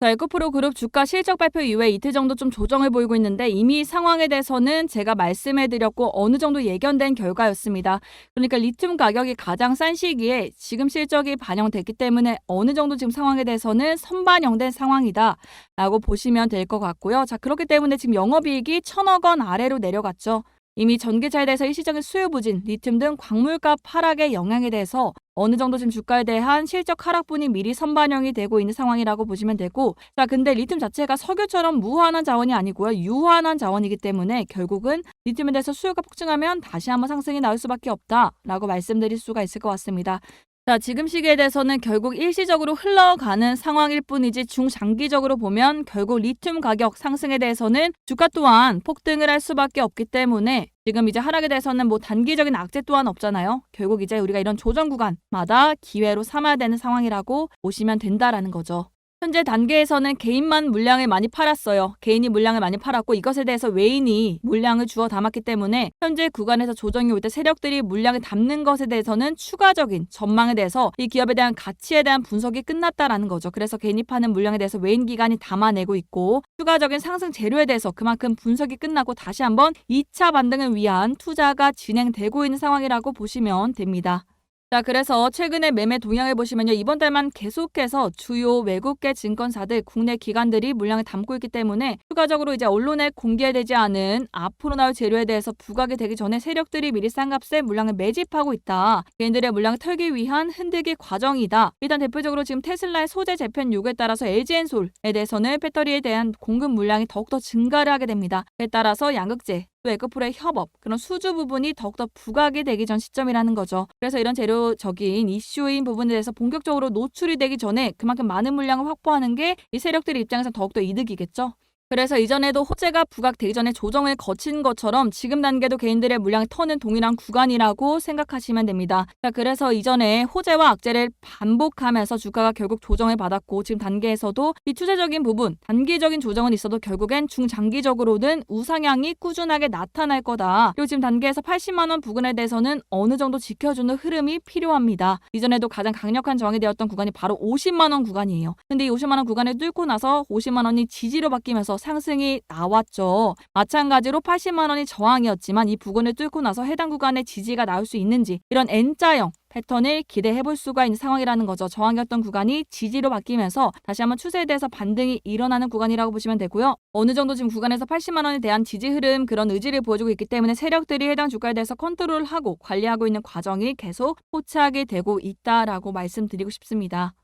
자, 에코프로 그룹 주가 실적 발표 이후에 이틀 정도 좀 조정을 보이고 있는데 이미 상황에 대해서는 제가 말씀해드렸고 어느 정도 예견된 결과였습니다. 그러니까 리튬 가격이 가장 싼 시기에 지금 실적이 반영됐기 때문에 어느 정도 지금 상황에 대해서는 선반영된 상황이다라고 보시면 될 것 같고요. 자, 그렇기 때문에 지금 영업이익이 천억 원 아래로 내려갔죠. 이미 전기차에 대해서 일시적인 수요 부진, 리튬 등 광물값 하락의 영향에 대해서 어느 정도 지금 주가에 대한 실적 하락분이 미리 선반영이 되고 있는 상황이라고 보시면 되고 자 근데 리튬 자체가 석유처럼 무한한 자원이 아니고요 유한한 자원이기 때문에 결국은 리튬에 대해서 수요가 폭증하면 다시 한번 상승이 나올 수밖에 없다라고 말씀드릴 수가 있을 것 같습니다. 자, 지금 시기에 대해서는 결국 일시적으로 흘러가는 상황일 뿐이지 중장기적으로 보면 결국 리튬 가격 상승에 대해서는 주가 또한 폭등을 할 수밖에 없기 때문에 지금 이제 하락에 대해서는 뭐 단기적인 악재 또한 없잖아요. 결국 이제 우리가 이런 조정 구간마다 기회로 삼아야 되는 상황이라고 보시면 된다라는 거죠. 현재 단계에서는 개인만 물량을 많이 팔았어요. 개인이 물량을 많이 팔았고 이것에 대해서 외인이 물량을 주어 담았기 때문에 현재 구간에서 조정이 올 때 세력들이 물량을 담는 것에 대해서는 추가적인 전망에 대해서 이 기업에 대한 가치에 대한 분석이 끝났다라는 거죠. 그래서 개인이 파는 물량에 대해서 외인 기관이 담아내고 있고 추가적인 상승 재료에 대해서 그만큼 분석이 끝나고 다시 한번 2차 반등을 위한 투자가 진행되고 있는 상황이라고 보시면 됩니다. 자, 그래서 최근에 매매 동향을 보시면요. 이번 달만 계속해서 주요 외국계 증권사들, 국내 기관들이 물량을 담고 있기 때문에 추가적으로 이제 언론에 공개되지 않은 앞으로 나올 재료에 대해서 부각이 되기 전에 세력들이 미리 싼 값에 물량을 매집하고 있다. 개인들의 물량을 털기 위한 흔들기 과정이다. 일단 대표적으로 지금 테슬라의 소재 재편 요구에 따라서 LG엔솔에 대해서는 배터리에 대한 공급 물량이 더욱더 증가를 하게 됩니다. 그에 따라서 양극재, 또 에코프로의 협업, 그런 수주 부분이 더욱더 부각이 되기 전 시점이라는 거죠. 그래서 이런 재료적인 이슈인 부분에 대해서 본격적으로 노출이 되기 전에 그만큼 많은 물량을 확보하는 게 이 세력들 입장에서 더욱더 이득이겠죠. 그래서 이전에도 호재가 부각되기 전에 조정을 거친 것처럼 지금 단계도 개인들의 물량을 터는 동일한 구간이라고 생각하시면 됩니다. 자, 그래서 이전에 호재와 악재를 반복하면서 주가가 결국 조정을 받았고 지금 단계에서도 이 추세적인 부분, 단기적인 조정은 있어도 결국엔 중장기적으로는 우상향이 꾸준하게 나타날 거다. 그리고 지금 단계에서 80만 원 부근에 대해서는 어느 정도 지켜주는 흐름이 필요합니다. 이전에도 가장 강력한 저항이 되었던 구간이 바로 50만 원 구간이에요. 근데 이 50만 원 구간을 뚫고 나서 50만 원이 지지로 바뀌면서 상승이 나왔죠. 마찬가지로 80만 원이 저항이었지만 이 부근을 뚫고 나서 해당 구간의 지지가 나올 수 있는지 이런 N자형 패턴을 기대해 볼 수가 있는 상황이라는 거죠. 저항이었던 구간이 지지로 바뀌면서 다시 한번 추세에 대해서 반등이 일어나는 구간이라고 보시면 되고요. 어느 정도 지금 구간에서 80만 원에 대한 지지 흐름 그런 의지를 보여주고 있기 때문에 세력들이 해당 주가에 대해서 컨트롤하고 관리하고 있는 과정이 계속 포착이 되고 있다라고 말씀드리고 싶습니다.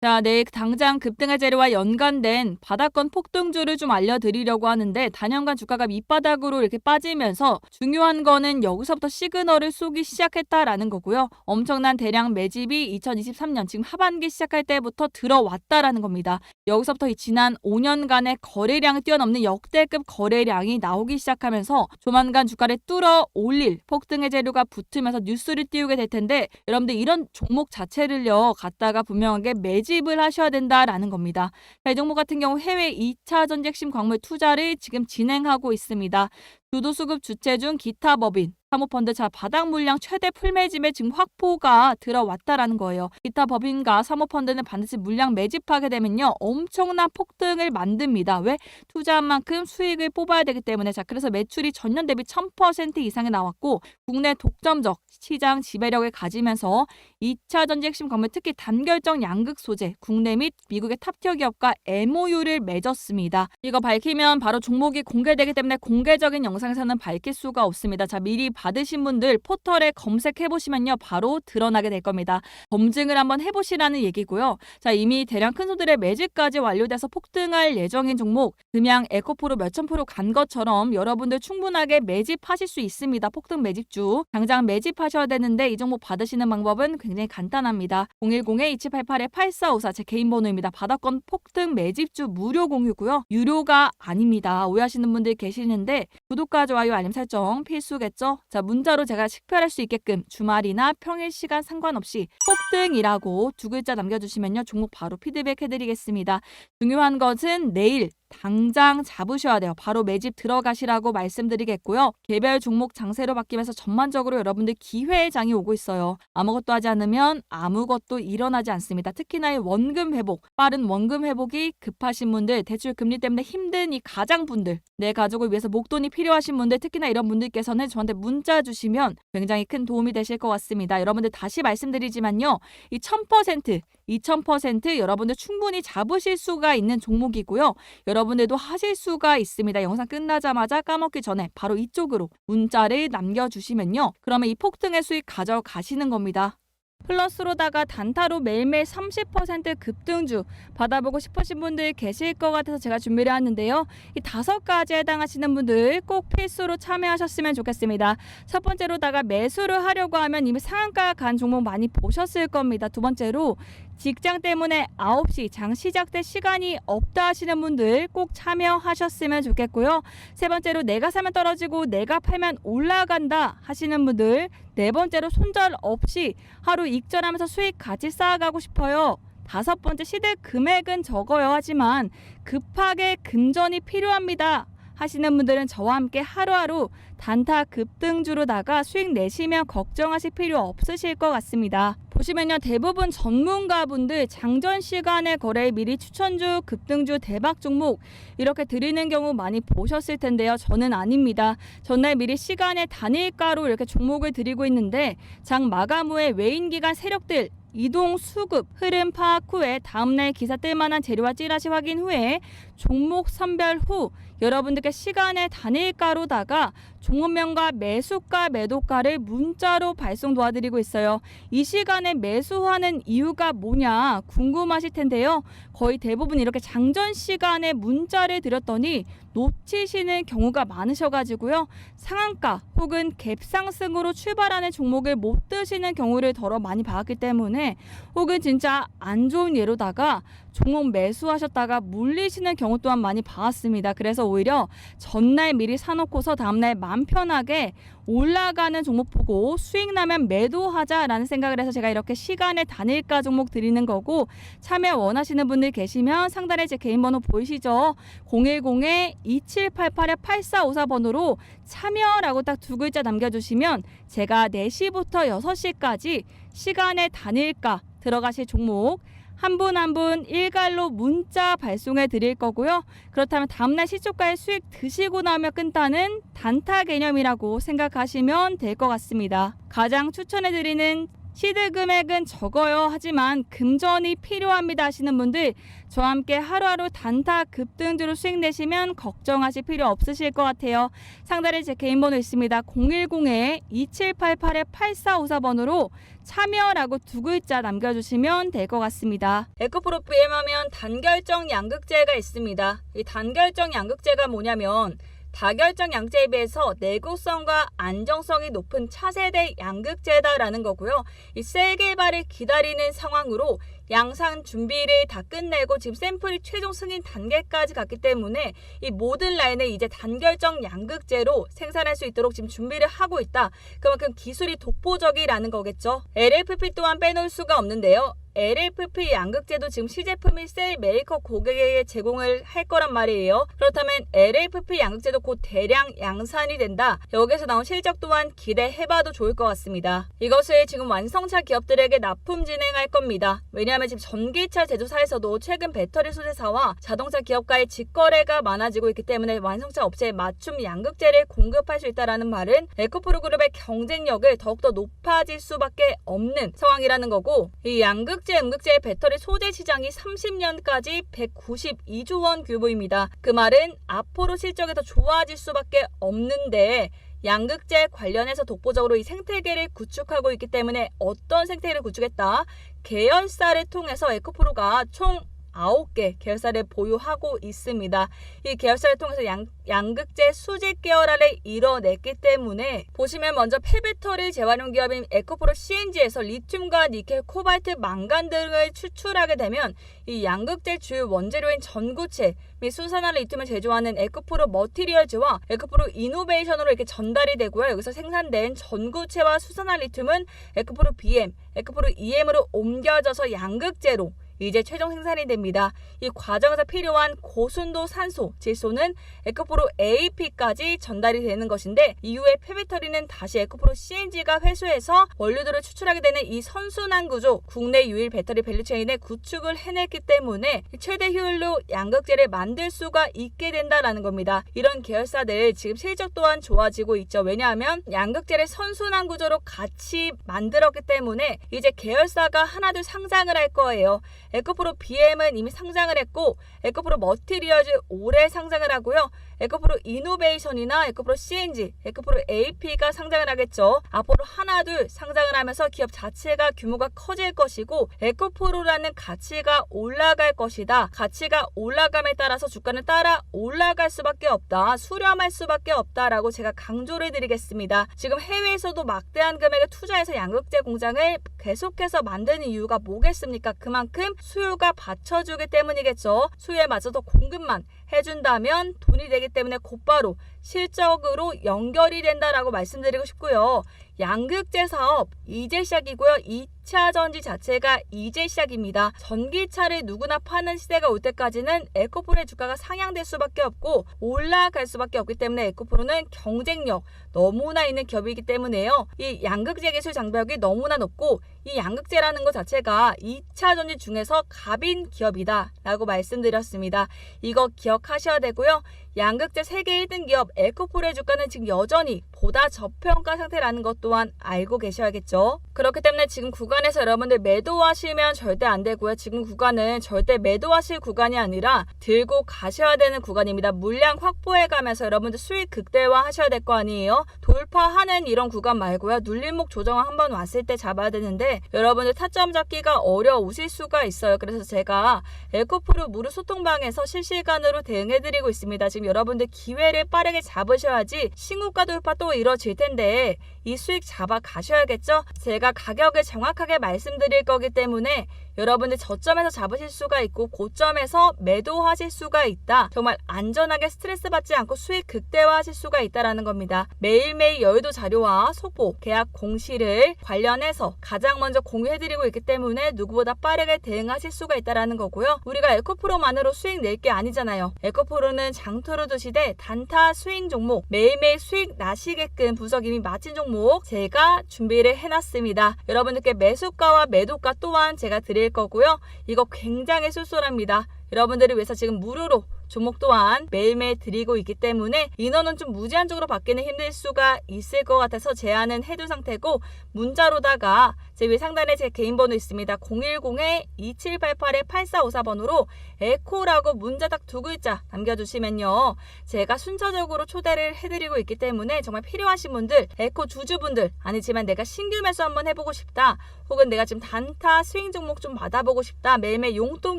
자, 내일 당장 급등할 재료와 연관된 바닥권 폭등주를 좀 알려드리려고 하는데 단연간 주가가 밑바닥으로 이렇게 빠지면서 중요한 거는 여기서부터 시그널을 쏘기 시작했다라는 거고요. 엄청난 대량 매집이 2023년 지금 하반기 시작할 때부터 들어왔다라는 겁니다. 여기서부터 이 지난 5년간의 거래량을 뛰어넘는 역대급 거래량이 나오기 시작하면서 조만간 주가를 뚫어 올릴 폭등의 재료가 붙으면서 뉴스를 띄우게 될 텐데 여러분들 이런 종목 자체를요 갖다가 분명하게 매집 매집을 하셔야 된다라는 겁니다. 자, 이 종목 같은 경우 해외 2차 전지 핵심 광물 투자를 지금 진행하고 있습니다. 주도수급 주체 중 기타 법인, 사모펀드 자 바닥 물량 최대 풀매집에 지금 확보가 들어왔다라는 거예요. 기타 법인과 사모펀드는 반드시 물량 매집하게 되면요 엄청난 폭등을 만듭니다. 왜 투자한 만큼 수익을 뽑아야 되기 때문에 자 그래서 매출이 전년 대비 1000% 이상이 나왔고 국내 독점적 시장 지배력을 가지면서 2차 전지 핵심 광물 특히 단결정 양극 소재 국내 및 미국의 탑티어 기업과 MOU를 맺었습니다. 이거 밝히면 바로 종목이 공개되기 때문에 공개적인 영상에서는 밝힐 수가 없습니다. 자 미리 받으신 분들 포털에 검색해 보시면요 바로 드러나게 될 겁니다. 검증을 한번 해 보시라는 얘기고요. 자 이미 대량 큰 손들의 매집까지 완료돼서 폭등할 예정인 종목 금양 에코프로 몇천 프로 간 것처럼 여러분들 충분하게 매집하실 수 있습니다. 폭등 매집주 당장 매집하셔야 되는데 이 종목 받으시는 방법은 굉장히 간단합니다. 010-2788-8454 제 개인 번호입니다. 바닥권 폭등 매집주 무료 공유고요. 유료가 아닙니다. 오해하시는 분들 계시는데 구독과 좋아요 알림 설정 필수겠죠? 자 문자로 제가 식별할 수 있게끔 주말이나 평일 시간 상관없이 폭등이라고 두 글자 남겨주시면요 종목 바로 피드백 해드리겠습니다. 중요한 것은 내일 당장 잡으셔야 돼요. 바로 매집 들어가시라고 말씀드리겠고요. 개별 종목 장세로 바뀌면서 전반적으로 여러분들 기회의 장이 오고 있어요. 아무것도 하지 않으면 아무것도 일어나지 않습니다. 특히나 이 원금 회복, 빠른 원금 회복이 급하신 분들, 대출 금리 때문에 힘든 이 가장분들, 내 가족을 위해서 목돈이 필요하신 분들, 특히나 이런 분들께서는 저한테 문자 주시면 굉장히 큰 도움이 되실 것 같습니다. 여러분들 다시 말씀드리지만요. 이 1000%, 2000% 여러분들 충분히 잡으실 수가 있는 종목이고요. 여러분들도 하실 수가 있습니다. 영상 끝나자마자 까먹기 전에 바로 이쪽으로 문자를 남겨주시면요. 그러면 이 폭등의 수익 가져가시는 겁니다. 플러스로다가 단타로 매일매일 30% 급등주 받아보고 싶으신 분들 계실 것 같아서 제가 준비를 했는데요. 이 다섯 가지에 해당하시는 분들 꼭 필수로 참여하셨으면 좋겠습니다. 첫 번째로다가 매수를 하려고 하면 이미 상한가 간 종목 많이 보셨을 겁니다. 두 번째로 직장 때문에 9시 장 시작될 시간이 없다 하시는 분들 꼭 참여하셨으면 좋겠고요. 세 번째로 내가 사면 떨어지고 내가 팔면 올라간다 하시는 분들 네 번째로 손절 없이 하루 익절하면서 수익 같이 쌓아가고 싶어요. 다섯 번째 시드 금액은 적어요 하지만 급하게 금전이 필요합니다. 하시는 분들은 저와 함께 하루하루 단타 급등주로다가 수익 내시면 걱정하실 필요 없으실 것 같습니다. 보시면요 대부분 전문가분들 장전 시간에 거래 미리 추천주 급등주 대박 종목 이렇게 드리는 경우 많이 보셨을 텐데요. 저는 아닙니다. 전날 미리 시간에 단일가로 이렇게 종목을 드리고 있는데 장 마감 후에 외인 기간 세력들 이동 수급 흐름 파악 후에 다음날 기사 뜰 만한 재료와 찌라시 확인 후에 종목 선별 후 여러분들께 시간의 단일가로다가 종목명과 매수가 매도가를 문자로 발송 도와드리고 있어요. 이 시간에 매수하는 이유가 뭐냐 궁금하실 텐데요. 거의 대부분 이렇게 장전 시간에 문자를 드렸더니 놓치시는 경우가 많으셔가지고요. 상한가 혹은 갭상승으로 출발하는 종목을 못 드시는 경우를 더러 많이 봤기 때문에 혹은 진짜 안 좋은 예로다가 종목 매수하셨다가 물리시는 경우 또한 많이 봐왔습니다. 그래서 오히려 전날 미리 사놓고서 다음날 마음 편하게 올라가는 종목 보고 수익 나면 매도하자라는 생각을 해서 제가 이렇게 시간의 단일가 종목 드리는 거고 참여 원하시는 분들 계시면 상단에 제 개인 번호 보이시죠? 010-2788-8454번으로 참여라고 딱 두 글자 남겨주시면 제가 4시부터 6시까지 시간의 단일가 들어가실 종목 한 분 한 분 일괄로 문자 발송해 드릴 거고요. 그렇다면 다음날 시초가의 수익 드시고 나면 끝나는 단타 개념이라고 생각하시면 될 것 같습니다. 가장 추천해 드리는 시드 금액은 적어요. 하지만 금전이 필요합니다 하시는 분들 저와 함께 하루하루 단타 급등주로 수익 내시면 걱정하실 필요 없으실 것 같아요. 상단에 제 개인 번호 있습니다. 010-2788-8454번으로 참여라고 두 글자 남겨주시면 될 것 같습니다. 에코프로 PM 하면 단결정 양극재가 있습니다. 이 단결정 양극재가 뭐냐면 다결정 양재에 비해서 내구성과 안정성이 높은 차세대 양극재다라는 거고요. 이 셀개발을 기다리는 상황으로 양산 준비를 다 끝내고 지금 샘플이 최종 승인 단계까지 갔기 때문에 이 모든 라인을 이제 단결정 양극재로 생산할 수 있도록 지금 준비를 하고 있다. 그만큼 기술이 독보적이라는 거겠죠. LFP 또한 빼놓을 수가 없는데요. LFP 양극재도 지금 시제품이 셀 메이커 고객에게 제공을 할 거란 말이에요. 그렇다면 LFP 양극재도 곧 대량 양산이 된다. 여기서 나온 실적 또한 기대해봐도 좋을 것 같습니다. 이것을 지금 완성차 기업들에게 납품 진행할 겁니다. 왜냐하면 지금 전기차 제조사에서도 최근 배터리 소재사와 자동차 기업과의 직거래가 많아지고 있기 때문에 완성차 업체에 맞춤 양극재를 공급할 수 있다는 말은 에코프로 그룹의 경쟁력을 더욱더 높아질 수밖에 없는 상황이라는 거고 이 양극 재 양극재, 음극재의 배터리 소재 시장이 30년까지 192조 원 규모입니다. 그 말은 앞으로 실적이 더 좋아질 수밖에 없는데 양극재 관련해서 독보적으로 이 생태계를 구축하고 있기 때문에 어떤 생태계를 구축했다? 계열사를 통해서 에코프로가 총 9개 계열사를 보유하고 있습니다. 이 계열사를 통해서 양, 양극재 수직 계열화를 이뤄냈기 때문에 보시면 먼저 폐배터리 재활용 기업인 에코프로 CNG에서 리튬과 니켈, 코발트, 망간 등을 추출하게 되면 이 양극재 주요 원재료인 전구체 및 순산화 리튬을 제조하는 에코프로 머티리얼즈와 에코프로 이노베이션으로 이렇게 전달이 되고요. 여기서 생산된 전구체와 수산화 리튬은 에코프로 BM, 에코프로 EM으로 옮겨져서 양극재로 이제 최종 생산이 됩니다. 이 과정에서 필요한 고순도 산소, 질소는 에코프로 AP까지 전달이 되는 것인데 이후에 폐배터리는 다시 에코프로 CNG가 회수해서 원료들을 추출하게 되는 이 선순환 구조, 국내 유일 배터리 밸류체인의 구축을 해냈기 때문에 최대 효율로 양극재를 만들 수가 있게 된다라는 겁니다. 이런 계열사들 지금 실적 또한 좋아지고 있죠. 왜냐하면 양극재를 선순환 구조로 같이 만들었기 때문에 이제 계열사가 하나둘 상장을 할 거예요. 에코프로 BM은 이미 상장을 했고 에코프로 머티리얼즈 올해 상장을 하고요. 에코프로 이노베이션이나 에코프로 CNG, 에코프로 AP가 상장을 하겠죠. 앞으로 하나 둘 상장을 하면서 기업 자체가 규모가 커질 것이고 에코프로라는 가치가 올라갈 것이다. 가치가 올라감에 따라서 주가는 따라 올라갈 수밖에 없다. 수렴할 수밖에 없다라고 제가 강조를 드리겠습니다. 지금 해외에서도 막대한 금액을 투자해서 양극재 공장을 계속해서 만드는 이유가 뭐겠습니까? 그만큼 수요가 받쳐주기 때문이겠죠. 수요에 맞춰서 공급만 해준다면 돈이 되기 때문에 곧바로 실적으로 연결이 된다라고 말씀드리고 싶고요. 양극재 사업 이제 시작이고요. 2차 전지 자체가 이제 시작입니다. 전기차를 누구나 파는 시대가 올 때까지는 에코프로의 주가가 상향될 수밖에 없고 올라갈 수밖에 없기 때문에 에코프로는 경쟁력 너무나 있는 기업이기 때문에요. 이 양극재 기술 장벽이 너무나 높고 이 양극재라는 것 자체가 2차 전지 중에서 갑인 기업이다 라고 말씀드렸습니다. 이거 기억하셔야 되고요. 양극재 세계 1등 기업 에코프로의 주가는 지금 여전히 보다 저평가 상태라는 것 또한 알고 계셔야겠죠. 그렇기 때문에 지금 구간에서 여러분들 매도하시면 절대 안 되고요. 지금 구간은 절대 매도하실 구간이 아니라 들고 가셔야 되는 구간입니다. 물량 확보해 가면서 여러분들 수익 극대화 하셔야 될 거 아니에요. 돌파하는 이런 구간 말고요. 눌림목 조정 한번 왔을 때 잡아야 되는데 여러분들 타점 잡기가 어려우실 수가 있어요. 그래서 제가 에코프로 무료 소통방에서 실시간으로 대응해드리고 있습니다. 지금 여러분들 기회를 빠르게 잡으셔야지 신고가 돌파 또 이뤄질 텐데 이 수익 잡아 가셔야겠죠? 제가 가격을 정확하게 말씀드릴 거기 때문에 여러분들 저점에서 잡으실 수가 있고 고점에서 매도하실 수가 있다. 정말 안전하게 스트레스 받지 않고 수익 극대화하실 수가 있다라는 겁니다. 매일매일 여의도 자료와 속보, 계약 공시를 관련해서 가장 먼저 공유해드리고 있기 때문에 누구보다 빠르게 대응하실 수가 있다라는 거고요. 우리가 에코프로만으로 수익 낼 게 아니잖아요. 에코프로는 장투를 두시되 단타 수익 종목 매일매일 수익 나시게끔 분석 이미 마친 종목 제가 준비를 해놨습니다. 여러분들께 매수가와 매도가 또한 제가 드릴 거고요. 이거 굉장히 쏠쏠합니다. 여러분들을 위해서 지금 무료로 종목 또한 매일매일 드리고 있기 때문에 인원은 좀 무제한적으로 받기는 힘들 수가 있을 것 같아서 제안은 해둔 상태고 문자로다가 제 위 상단에 제 개인 번호 있습니다. 010-2788-8454번으로 에코라고 문자 딱 두 글자 남겨주시면요. 제가 순차적으로 초대를 해드리고 있기 때문에 정말 필요하신 분들, 에코 주주분들 아니지만 내가 신규 매수 한번 해보고 싶다. 혹은 내가 지금 단타 스윙 종목 좀 받아보고 싶다. 매일매일 용돈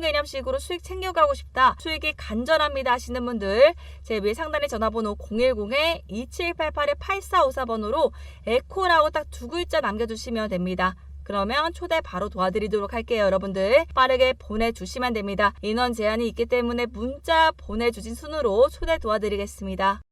개념식으로 수익 챙겨가고 싶다. 수익이 간절합니다 하시는 분들 제 위에 상단에 전화번호 010-2788-8454번으로 에코라고 딱 두 글자 남겨주시면 됩니다. 그러면 초대 바로 도와드리도록 할게요. 여러분들 빠르게 보내주시면 됩니다. 인원 제한이 있기 때문에 문자 보내주신 순으로 초대 도와드리겠습니다.